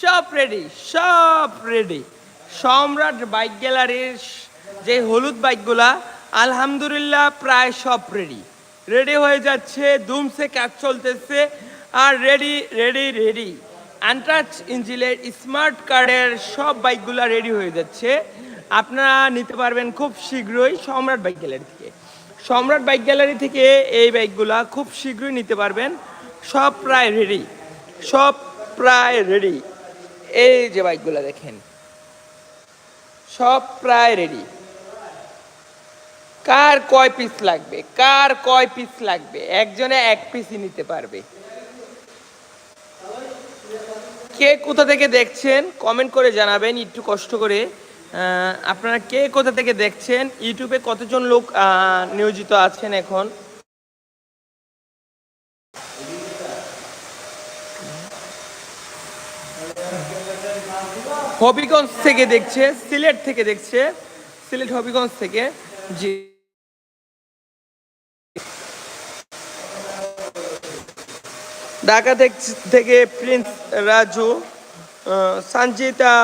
সব রেডি সব রেডি সম্রাট বাইক গ্যালারির যে হলুদ বাইকগুলা, আলহামদুলিল্লাহ প্রায় সব রেডি রেডি হয়ে যাচ্ছে দুমসে কাজ চলতেছে, আর রেডি রেডি রেডি আনটাচ ইঞ্জিলের স্মার্ট কার্ডের সব বাইকগুলা রেডি হয়ে যাচ্ছে। আপনারা নিতে পারবেন খুব শীঘ্রই সম্রাট বাইক গ্যালারি থেকে। সম্রাট বাইক গ্যালারি থেকে এই বাইকগুলা খুব শীঘ্রই নিতে পারবেন। সব প্রায় রেডি সব প্রায় রেডি এই যে বাইকগুলো দেখেন, সব প্রায় রেডি কার কয় পিস লাগবে? কার কয় পিস লাগবে? একজনে এক পিসই নিতে পারবে। কে কোথা থেকে দেখছেন কমেন্ট করে জানাবেন, একটু কষ্ট করে। আপনারা কে কোথা থেকে দেখছেন? ইউটিউবে কতজন লোক নিয়োজিত আছেন এখন? হবিগঞ্জ থেকে দেখছে, সিলেট থেকে দেখছে, সিলেট হবিগঞ্জ থেকে, জি। ঢাকা থেকে- প্রিন্স রাজু সঞ্জিতা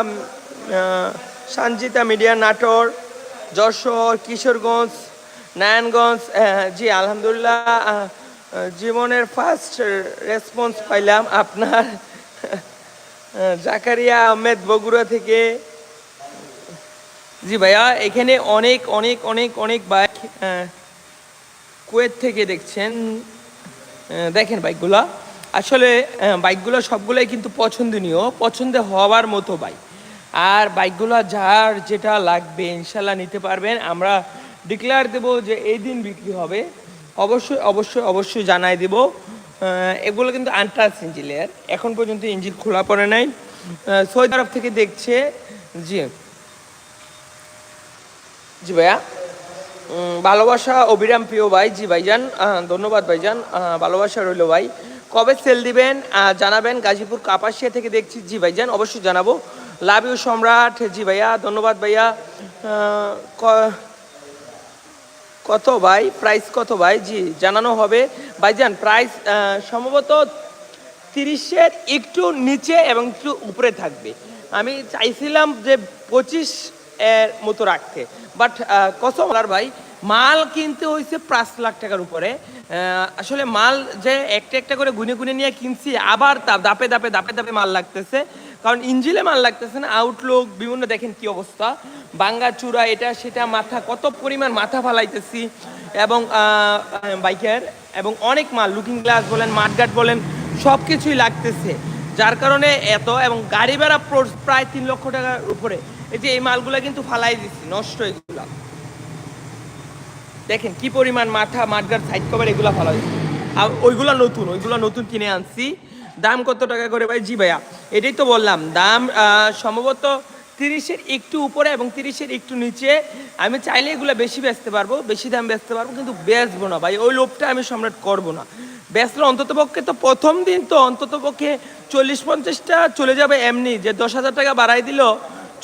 সঞ্জিতা মিডিয়া নাটোর, যশোর, কিশোরগঞ্জ, নারায়ণগঞ্জ জি, আলহামদুলিল্লাহ জীবনের ফার্স্ট রেসপন্স পাইলাম আপনার জাকারিয়া আহমেদ বগুড়া থেকে। জি ভাইয়া, এখানে অনেক অনেক অনেক অনেক বাইক কুয়েত থেকে দেখছেন। দেখেন বাইকগুলা আসলে বাইকগুলো সবগুলোই কিন্তু পছন্দনীয়, পছন্দ হওয়ার মতো বাইক আর বাইকগুলো যার যেটা লাগবে ইনশাল্লাহ নিতে পারবেন। আমরা ডিক্লেয়ার দেব যে এই দিন বিক্রি হবে। অবশ্যই অবশ্যই অবশ্যই জানাই দেব। এগুলো কিন্তু আনটাচ ইঞ্জিনের এখন পর্যন্ত ইঞ্জিন খোলা পড়ে নাই। সৌদি আরব থেকে দেখছে, জি। জি ভাইয়া। ভালোবাসা অবিরাম প্রিয় ভাই, জি ভাইজান ধন্যবাদ ভাইজান। ভালোবাসা রইল ভাই। কবে সেল দিবেন? জানাবেন গাজীপুর কাপাসিয়া থেকে দেখছি। জি ভাইজান, অবশ্যই জানাব। লাভ ইউ সম্রাট। জি ভাইয়া, ধন্যবাদ ভাইয়া। কত ভাই? প্রাইস কত ভাই? জি, জানানো হবে। ভাইজান প্রাইস সম্ভবত তিরিশের একটু নিচে এবং একটু উপরে থাকবে। আমি চাইছিলাম যে পঁচিশ এর মতো রাখতে। বাট কত মালার ভাই, মাল কিনতে হয়েছে পাঁচ লাখ টাকার উপরে। আসলে মাল যে একটা একটা করে গুনে গুনে নিয়ে কিনছি, আবার তা দাপে দাপে দাপে দাপে মাল লাগতেছে। কারণ ইঞ্জিলে মাল লাগতেছে না আউটলুক বিভিন্ন দেখেন কি অবস্থা। বাঙ্গা চূড়া, এটা সেটা, মাথা, কত পরিমাণ মাথা ফালাইতেছি। এবং বাইকের, এবং অনেক মাল লুকিং গ্লাস বলেন মাঠগাট বলেন সব কিছুই লাগতেছে। যার কারণে এত, এবং গাড়ি ভাড়া প্র- প্রায় তিন লক্ষ টাকার উপরে। এই যে এই মালগুলা কিন্তু ফালাই দিচ্ছি নষ্ট এগুলা। দেখেন কি পরিমাণ মাথা, মাঠঘাট সাইড কভার এগুলা ফালাই আর ওইগুলা নতুন ওইগুলা নতুন কিনে আনছি। দাম কত টাকা করে ভাই? জি ভাইয়া। এটাই তো বললাম। দাম সম্ভবত তিরিশের একটু উপরে এবং তিরিশের একটু নিচে। আমি চাইলে এগুলো বেশি বেচতে পারব, বেশি দাম বেচতে পারব, কিন্তু বেচবো না ভাই। ওই লোভটা আমি সম্রাট করব না। বেচলে অন্তত পক্ষে তো প্রথম দিন তো অন্তত পক্ষে চল্লিশ পঞ্চাশটা চলে যাবে এমনি। যে দশ হাজার টাকা বাড়াই দিল,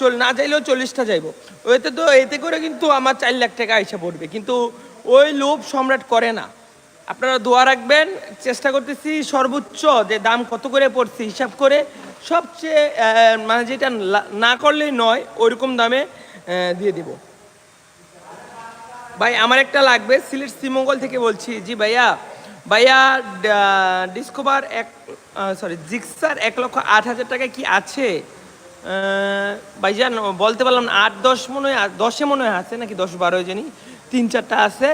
চল না চাইলেও চল্লিশটা যাইবো। ওইতে তো এতে করে কিন্তু আমার চার লাখ টাকা এসে পড়বে। কিন্তু ওই লোভ সম্রাট করে না। আপনারা দোয়া রাখবেন। চেষ্টা করতেছি সর্বোচ্চ যে দাম কত করে পড়ছে হিসাব করে। সবচেয়ে মানে যেটা না করলেই নয়, ওইরকম দামে দিয়ে দিব। ভাই, আমার একটা লাগবে, সিলেট শ্রীমঙ্গল থেকে বলছি। জি ভাইয়া ভাইয়া ডিসকভার এক সরি জিক্সার এক লক্ষ আট হাজার টাকা কি আছে? ভাইজান, বলতে পারলাম না, আট দশ মনে হয় দশে মনে হয় আছে নাকি দশ বারো জানি। তিন চারটা আছে।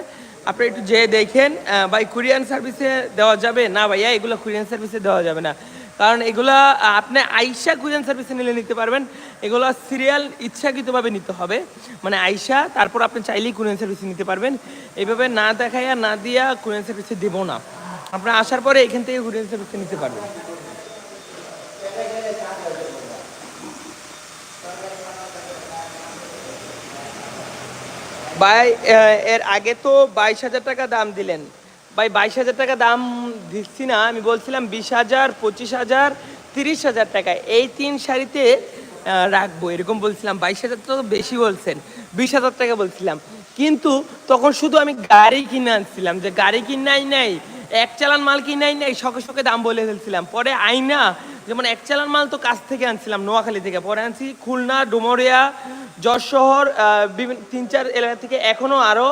আপনি একটু যেয়ে দেখেন ভাই কুরিয়ান সার্ভিসে দেওয়া যাবে? না ভাইয়া, এগুলো কুরিয়ান সার্ভিসে দেওয়া যাবে না। কারণ এগুলা আপনি আইসা কুরিয়ান সার্ভিসে নিলে নিতে পারবেন। এগুলো সিরিয়াল ইচ্ছাকৃতভাবে নিতে হবে। মানে আইসা তারপর আপনি চাইলেই কুরিয়ান সার্ভিসে নিতে পারবেন। এইভাবে না দেখাইয়া, না দিয়া কুরিয়ান সার্ভিসে দেবো না। আপনার আসার পরে এখান থেকে কুরিয়ান সার্ভিসে নিতে পারবেন। ভাই এর আগে তো বাইশ হাজার টাকা দাম দিলেন। ভাই, বাইশ হাজার টাকা দাম দিচ্ছি না, আমি বলছিলাম বিশ হাজার, পঁচিশ হাজার, তিরিশ হাজার টাকা। এই তিন শাড়িতে রাখব, এরকম বলছিলাম। বাইশ হাজার তো বেশি বলছেন, বিশ হাজার টাকা বলছিলাম। কিন্তু তখন শুধু আমি গাড়ি কিনে আনছিলাম, যে গাড়ি কিনাই নাই, এক চালান মাল কিনাই নাই, শখে শখে দাম বলে ফেলছিলাম। পরে আইনা যেমন এক চালান মাল তো কাছ থেকে আনছিলাম, নোয়াখালী থেকে। পরে আনছি খুলনা, ডুমরিয়া যশোহর বিভিন্ন তিন চার এলাকা থেকে এখনও আরও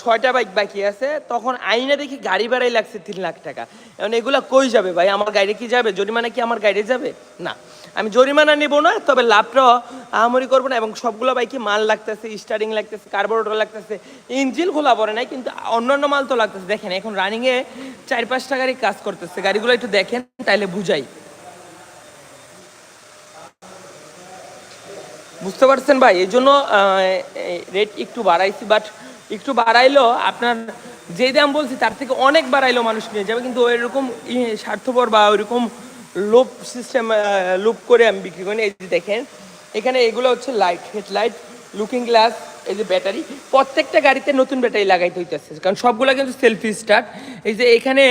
ছয়টা বাইক বাকি আছে। তখন আইনে দেখি গাড়ি ভাড়াই লাগছে তিন লাখ টাকা। এখন এগুলা কই যাবে ভাই? আমার গাড়ি কি যাবে? জরিমানা কি আমার গাড়ি যাবে? না। আমি জরিমানা নিব না, তবে লাভটাও আহামরি করব না এবং সবগুলো বাইকে মাল লাগতেছে স্টারিং লাগতেছে কার্বোরেটর লাগতেছে ইঞ্জিন খোলা পড়ে নাই, কিন্তু অন্যান্য মাল তো লাগতেছে। দেখেন, এখন রানিংয়ে চার পাঁচটা গাড়ি কাজ করতেছে। গাড়িগুলো একটু দেখেন, তাইলে বুঝাই। বুঝতে পারছেন ভাই? এই জন্য রেট একটু বাড়াইছি বাট একটু বাড়াইলো, আপনার যেই দাম বলছি, তার থেকে অনেক বাড়াইলো মানুষ নিয়ে যাবে, কিন্তু ওইরকম স্বার্থপর বা ওইরকম লোভ সিস্টেম লোভ করে আমি বিক্রি করি এই যে দেখেন, এখানে এগুলো হচ্ছে লাইট হেডলাইট লুকিং গ্লাস এই যে ব্যাটারি প্রত্যেকটা গাড়িতে নতুন ব্যাটারি লাগাইতে হইতেছে, কারণ সবগুলো কিন্তু সেলফি স্টার্ট এই যে এখানে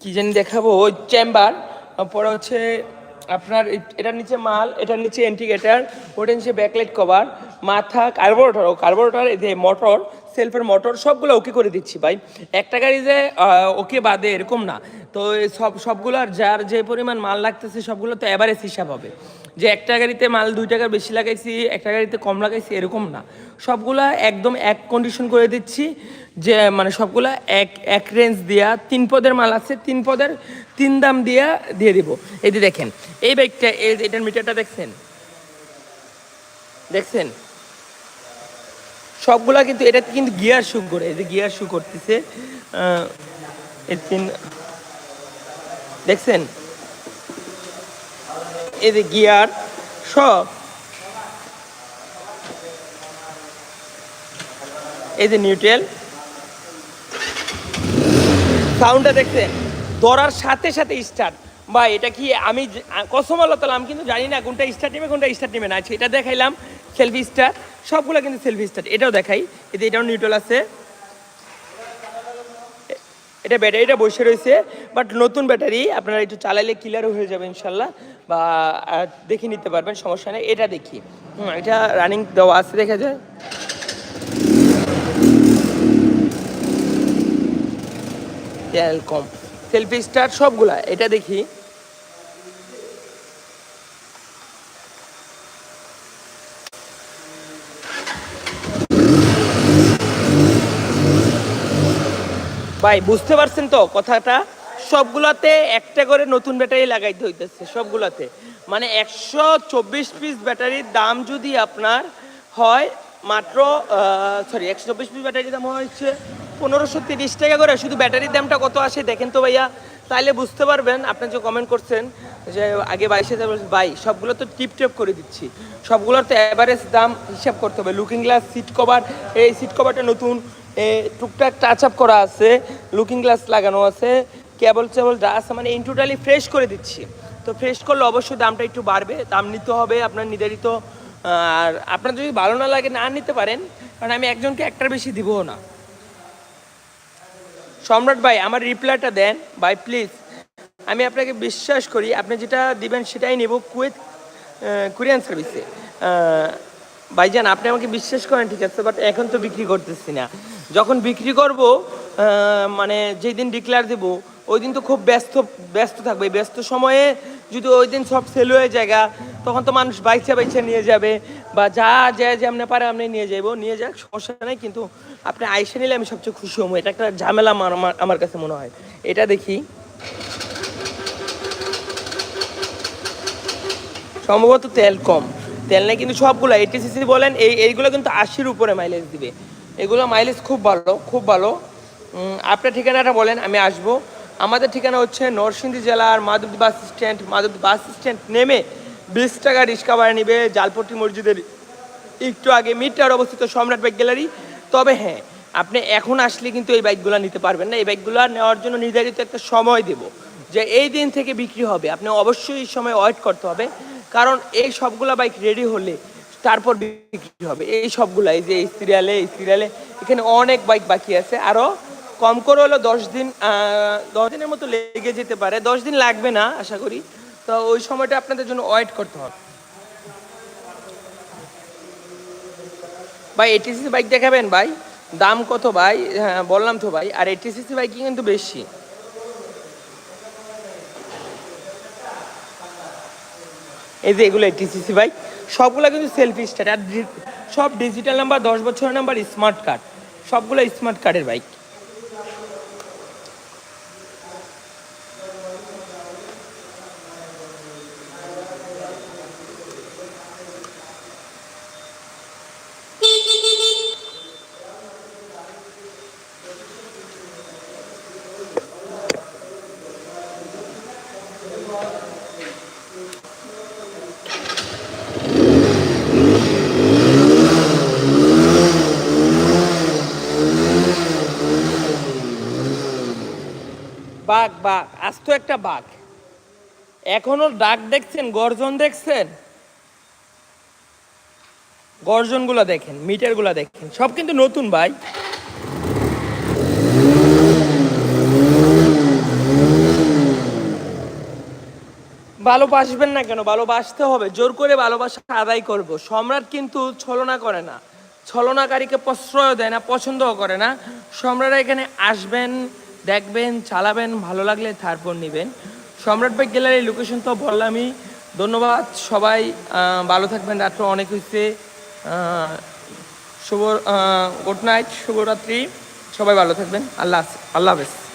কি জানি দেখাবো চেম্বার পরে হচ্ছে আপনার এটার নিচে মাল, এটার নিচে এন্টিগেটার ওটার নিচে ব্যাকলাইট কভার মাথা কার্বোরেটর ও কার্বোরেটর মোটর সেলফের মোটর সবগুলো ওকে করে দিচ্ছি ভাই। একটা গাড়ি যে ওকে বাদে এরকম না। তো সব সবগুলো আর যার যে পরিমাণ মাল লাগতেছে, সবগুলো তো অ্যাভারেজ হিসাব হবে। যে একটা গাড়িতে মাল দুই টাকার বেশি লাগাইছি, একটা গাড়িতে কম লাগাইছি, এরকম না। সবগুলা একদম এক কন্ডিশন করে দিচ্ছি যে মানে সবগুলা এক এক রেঞ্জ দিয়া তিন পদের মাল আছে, তিন পদের তিন দাম দিয়া দিয়ে দিব। এই যে দেখেন, এই বাইকটা এই এটার মিটারটা দেখছেন? দেখছেন? সবগুলা কিন্তু এটাতে কিন্তু গিয়ার শু করে, এই যে গিয়ার শু করতেছে তিন দেখছেন? এই যে গিয়ার সব। এই যে নিউট্রেল। সাউন্ডটা দেখছেন? ধরার সাথে সাথে স্টার্ট। বা এটা কি আমি কসম আল্লাহ তালা আমি কিন্তু জানি না কোনটা স্টার্ট নেবে, কোনটা স্টার্ট নেবে না। আচ্ছা এটা দেখাইলাম, সেলফি স্টার সবগুলো কিন্তু সেলফি স্টার্ট। এটাও দেখাই। এতে এটাও নিউট্রাল আছে। এটা ব্যাটারিটা বসে রয়েছে বাট নতুন ব্যাটারি আপনারা একটু চালাইলে ক্লিয়ারও হয়ে যাবে ইনশাল্লাহ, বা দেখে নিতে পারবেন, সমস্যা নেই, এটা দেখি। এটা রানিং দেওয়া আছে, দেখা যায়। তেল কম সেলফি স্টার সবগুলা, এটা দেখি। ভাই, বুঝতে পারছেন তো কথাটা? সবগুলাতে একটা করে নতুন ব্যাটারি লাগাইতে হইতেছে, সবগুলাতে। মানে একশো চব্বিশ পিস ব্যাটারির দাম যদি আপনার হয় মাত্র সরি একশো চব্বিশ পিস ব্যাটারির দাম হচ্ছে পনেরোশো তিরিশ টাকা করে। শুধু ব্যাটারির দামটা কত আসে দেখেন তো ভাইয়া। তাইলে বুঝতে পারবেন, আপনি যে কমেন্ট করছেন যে আগে বাইশ বাই সবগুলো তো টিপ টেপ করে দিচ্ছি। সবগুলোর তো অ্যাভারেজ দাম হিসাব করতে হবে। লুকিং গ্লাস সিট কভার এই সিট কভারটা নতুন এ, টুকটাক টাচ আপ করা আছে লুকিং গ্লাস লাগানো আছে কেবল চেবল যা আছে মানে ইন টোটালি ফ্রেশ করে দিচ্ছি। তো ফ্রেশ করলে অবশ্যই দামটা একটু বাড়বে দাম নিতে হবে আপনার নির্ধারিত আর আপনার যদি ভালো না লাগে না নিতে পারেন কারণ আমি একজনকে একটার বেশি দিবও না। সম্রাট ভাই আমার রিপ্লাইটা দেন। ভাই প্লিজ আমি আপনাকে বিশ্বাস করি আপনি যেটা দিবেন সেটাই নেব কুয়েত কোরিয়ান সার্ভিসে ভাইজান আপনি আমাকে বিশ্বাস করেন ঠিক আছে বাট এখন তো বিক্রি করতেছি না। যখন বিক্রি করব মানে যেই দিন ডিক্লেয়ার দেব, ওই দিন তো খুব ব্যস্ত ব্যস্ত থাকবে। ব্যস্ত সময়ে যদি ওই দিন সব সেল হয়ে জায়গা তখন তো মানুষ বাইচা বাইচা নিয়ে যাবে বা যা যা যেমনি পারে আপনি নিয়ে যাব নিয়ে যাক, সমস্যা নেই, কিন্তু আপনি আইসে নিলে আমি সবচেয়ে খুশি হব। এটা একটা ঝামেলা আমার, আমার- কাছে মনে হয়। এটা দেখি। সম্ভবত তেল কম। তেল নেই কিন্তু সবগুলো এইটিসিসি বলেন, এই, এইগুলো কিন্তু আশির উপরে মাইলেজ দিবে। এগুলো মাইলেজ খুব ভালো খুব ভালো। আপনার ঠিকানাটা বলেন, আমি আসব। আমাদের ঠিকানা হচ্ছে নরসিংদী জেলার Madhabdi bus stand. Madhabdi bus stand নেমে বিশ টাকা রিক্সা ভাড়া নিবে জালপট্টি মসজিদের একটু আগে মিটার অবস্থিত সম্রাট বাইক গ্যালারি। তবে হ্যাঁ আপনি এখন আসলে কিন্তু এই বাইকগুলো নিতে পারবেন না। এই বাইকগুলো নেওয়ার জন্য নির্ধারিত একটা সময় দেব যে এই দিন থেকে বিক্রি হবে। আপনি অবশ্যই এই সময় ওয়েট করতে হবে। কারণ এই সবগুলো বাইক রেডি হলে তারপর বিক্রি হবে। এই সবগুলা এই যে এই সিরিয়ালে এই সিরিয়ালে এখানে অনেক বাইক বাকি আছে। আরও কম করে হলো দশ দিন দশ দিনের মতো লেগে যেতে পারে। দশ দিন লাগবে না, আশা করি। তো ওই সময়টা আপনাদের জন্য ওয়েট করতে হবে। ভাই এটিসি বাইক দেখাবেন ভাই? দাম কত ভাই? হ্যাঁ বললাম তো ভাই। আর এটিসিসি বাইক কিন্তু বেশি। এই যে এগুলো এটিসিসি বাইক সবগুলো কিন্তু সেলফি স্টার্ট আর সব ডিজিটাল নাম্বার দশ বছরের নাম্বার স্মার্ট কার্ড সবগুলো স্মার্ট কার্ডের বাইক বাঘ বাঘ, আস্ত একটা বাঘ। এখনও ডাক দেখছেন, গর্জন দেখছেন? গর্জনগুলো দেখেন, মিটারগুলো দেখেন। সব কিন্তু নতুন, ভাই। ভালোবাসবেন না কেন? ভালোবাসতে হবে। জোর করে ভালোবাসা আদায় করব। সম্রাট কিন্তু ছলনা করে না। ছলনাকারীকে প্রশ্রয় দেয় না, পছন্দও করে না। সম্রাট এখানে আসবেন দেখবেন, চালাবেন, ভালো লাগলে তারপর নেবেন। সম্রাট বাইক গ্যালারির লোকেশন তো বললামই। ধন্যবাদ সবাই ভালো থাকবেন। রাত্র অনেক হয়েছে শুভ গুড নাইট শুভরাত্রি। সবাই ভালো থাকবেন। আল্লাহ আল্লাহ হাফেজ।